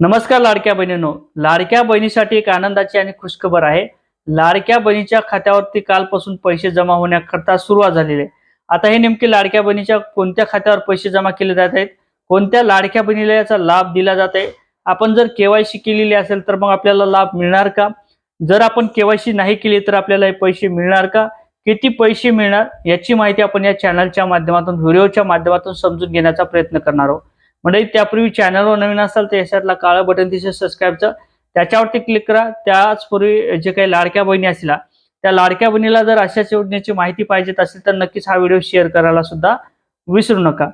नमस्कार लाडक्या बहिणींनो. लाडक्या बहिणीसाठी एक आनंदाची आणि खुशखबर आहे. लाडक्या बहिणीच्या खात्यावरती कालपासून पैसे जमा होण्याकरता सुरुवात झालेली आहे. आता हे नेमके लाडक्या बहिणीच्या कोणत्या खात्यावर पैसे जमा केले जात आहेत? कोणत्या लाडक्या बहिणीला याचा लाभ दिला जात आहे? आपण जर केवायसी केलेली असेल तर मग आपल्याला लाभ मिळणार का? जर आपण केवायसी नाही केली तर आपल्याला हे पैसे मिळणार का? किती पैसे मिळणार? याची माहिती आपण या चॅनलच्या माध्यमातून व्हिडिओच्या माध्यमातून समजून घेण्याचा प्रयत्न करणार आहोत. म्हणजे त्यापूर्वी चॅनलवर नवीन असाल तर याच्यातला काळं बटन दिसेल सबस्क्राईबचं त्याच्यावरती क्लिक करा. त्याचपूर्वी जे काही लाडक्या बहिणी असतील त्या लाडक्या बहिणीला जर अशाच योजनेची माहिती पाहिजे असेल तर नक्कीच हा व्हिडिओ शेअर करायला सुद्धा विसरू नका.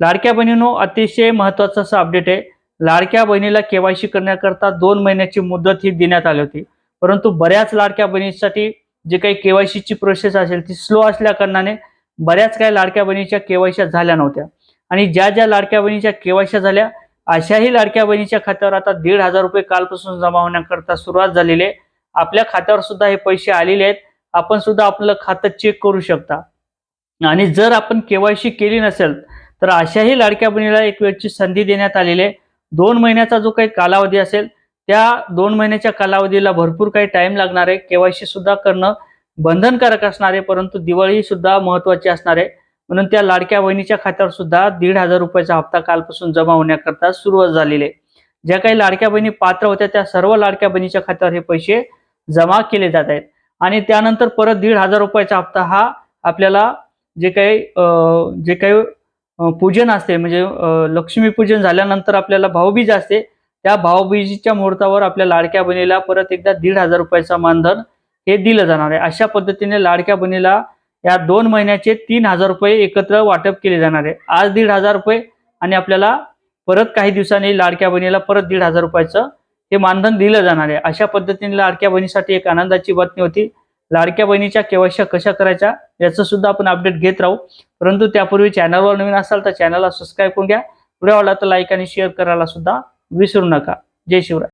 लाडक्या बहिणीनो अतिशय महत्वाचं असं अपडेट आहे. लाडक्या बहिणीला केवायसी करण्याकरता दोन महिन्याची मुदत ही देण्यात आली होती. परंतु बऱ्याच लाडक्या बहिणीसाठी जे काही केवायसीची प्रोसेस असेल ती स्लो असल्या कारणाने बऱ्याच काही लाडक्या बहिणीच्या केवायसी झाल्या नव्हत्या. आणि ज्या ज्या लाडक्या बहिणीच्या केवायश्या झाल्या अशाही लाडक्या बहिणीच्या खात्यावर आता दीड हजार रुपये कालपासून जमा होण्याकरता सुरुवात झालेली आहे. आपल्या खात्यावर सुद्धा हे पैसे आलेले आहेत. आपण सुद्धा आपलं खातं चेक करू शकता. आणि जर आपण केवायसी केली नसेल तर अशाही लाडक्या बहिणीला एक वेळची संधी देण्यात आलेली आहे. दोन महिन्याचा जो काही कालावधी असेल त्या दोन महिन्याच्या कालावधीला भरपूर काही टाइम लागणार आहे. केवायसी सुद्धा करणं बंधनकारक असणार आहे परंतु दिवाळी सुद्धा महत्वाची असणार आहे. म्हणून त्या लाडक्या बहिणीच्या खात्यावर सुद्धा दीड हजार रुपयाचा हप्ता कालपासून जमा होण्याकरता सुरुवात झालेली आहे. ज्या काही लाडक्या बहिणी पात्र होत्या त्या सर्व लाडक्या बहिणीच्या खात्यावर हे पैसे जमा केले जात आहेत. आणि त्यानंतर परत दीड हजार रुपयाचा हप्ता हा आपल्याला जे काही जे काही पूजन असते म्हणजे लक्ष्मीपूजन झाल्यानंतर आपल्याला भाऊबीज असते त्या भाऊबीजीच्या मुहूर्तावर आपल्या लाडक्या बहिणीला परत एकदा दीड हजार रुपयाचा मानधन हे दिलं जाणार आहे. अशा पद्धतीने लाडक्या बहिणीला या दोन महिन्याचे तीन हजार रुपये एकत्र वाटप केले जाणार आहे. आज दीड हजार रुपये आणि आपल्याला परत काही दिवसांनी लाडक्या बहिणीला परत दीड हजार रुपयाचं हे मानधन दिलं जाणार आहे. अशा पद्धतीने लाडक्या बहिणीसाठी एक आनंदाची बातमी होती. लाडक्या बहिणीच्या केवायशा कशा करायच्या याचं सुद्धा आपण अपडेट घेत राहू. परंतु त्यापूर्वी चॅनलवर नवीन असाल तर चॅनलला सबस्क्राईब करून घ्या. व्हिडिओ आवडला तर लाईक आणि शेअर करायला सुद्धा विसरू नका. जय शिवराय.